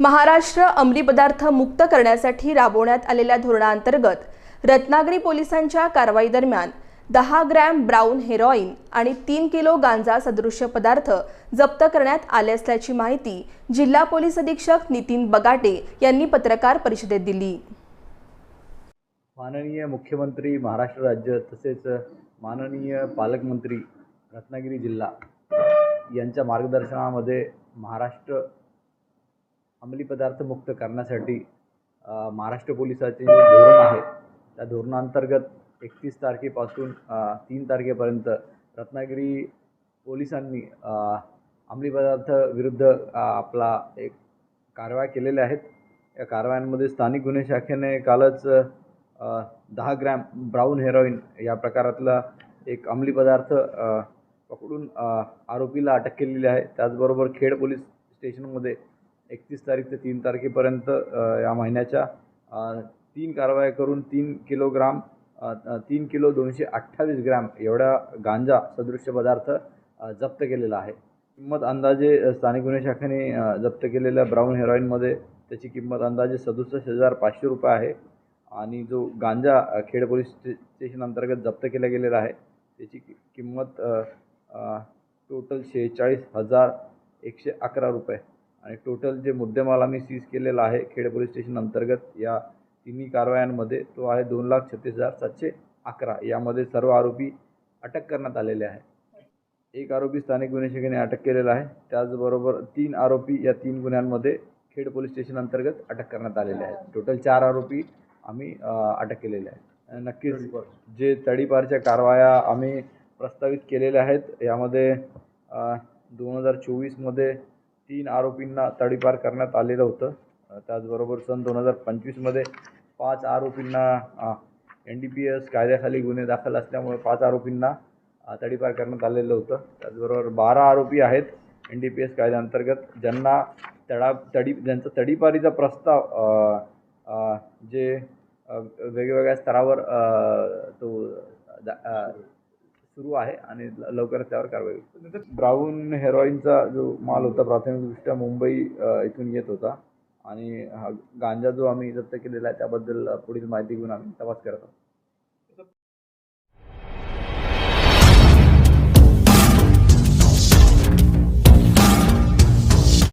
महाराष्ट्र अंमली पदार्थ मुक्त करण्यासाठी राबवण्यात आलेल्या धोरणाअंतर्गत रत्नागिरी पोलिसांच्या कारवाई दरम्यान दहा ग्रॅम ब्राऊन हेरॉईन आणि तीन किलो गांजा सदृश्य पदार्थ जप्त करण्यात आले असल्याची माहिती जिल्हा पोलीस अधीक्षक नितीन बगाटे यांनी पत्रकार परिषदेत दिली. माननीय मुख्यमंत्री महाराष्ट्र राज्य तसेच माननीय पालकमंत्री रत्नागिरी जिल्हा यांच्या मार्गदर्शनामध्ये महाराष्ट्र अंमली पदार्थ मुक्त करण्यासाठी महाराष्ट्र पोलिसाचे जे धोरण आहे त्या धोरणांतर्गत एकतीस तारखेपासून तीन तारखेपर्यंत रत्नागिरी पोलिसांनी अंमली पदार्थ विरुद्ध आपला एक कारवाया केलेल्या आहेत. या कारवायांमध्ये स्थानिक गुन्हे शाखेने कालच दहा ग्रॅम ब्राऊन हेरोईन या प्रकारातला एक अंमली पदार्थ पकडून आरोपीला अटक केलेली आहे. त्याचबरोबर खेड पोलीस स्टेशनमध्ये एकतीस तारीख ते तीन तारखेपर्यंत या महिन्याच्या तीन कारवाया करून तीन किलोग्राम तीन किलो दोनशे अठ्ठावीस ग्रॅम एवढा गांजा सदृश्य पदार्थ जप्त केलेला आहे. किंमत अंदाजे स्थानिक गुन्हे शाखेने जप्त केलेल्या ब्राऊन हेरॉईनमध्ये त्याची किंमत अंदाजे सदुसष्ट हजार पाचशे रुपये आहे. आणि जो गांजा खेड पोलीस स्टेशन अंतर्गत जप्त केला गेलेला आहे त्याची कि किंमत टोटल शेहेचाळीस हजार एकशे अकरा रुपये. आणि टोटल जे मुद्देमाल आम्ही सीज केलेला आहे खेड पोलीस स्टेशन अंतर्गत या तिन्ही कारवायांमध्ये तो आहे दोन लाख छत्तीस हजार सातशे अकरा. यामध्ये सर्व आरोपी अटक करण्यात आलेले आहे एक आरोपी स्थानिक गुन्हे शाखेने अटक केलेला आहे. त्याचबरोबर तीन आरोपी या तीन गुन्ह्यांमध्ये खेड पोलीस स्टेशन अंतर्गत अटक करण्यात आलेले आहेत. टोटल चार आरोपी आम्ही अटक केलेले आहेत. नक्कीच जे तडीपारच्या कारवाया आम्ही प्रस्तावित केलेल्या आहेत यामध्ये दोन हजार चोवीसमध्ये तीन आरोपींना तडीपार करण्यात आलेलं होतं. त्याचबरोबर सन दोन हजार पंचवीसमध्ये पाच आरोपींना एन डी पी एस कायद्याखाली गुन्हे दाखल असल्यामुळे पाच आरोपींना तडीपार करण्यात आलेलं होतं. त्याचबरोबर बारा आरोपी आहेत एन डी पी एस कायद्याअंतर्गत ज्यांना तडा तडी ज्यांचा तडीपारीचा प्रस्ताव जे वेगवेगळ्या स्तरावर तो सुरू आहे आणि ल- लवकरच त्यावर कारवाई होईल. ब्राऊन हेरॉईनचा जो माल होता प्राथमिकदृष्ट्या मुंबई इथून येत होता. आणि हा गांजा जो आम्ही जप्त केलेला आहे त्याबद्दल पुढील माहिती घेऊन आम्ही तपास करत आहोत.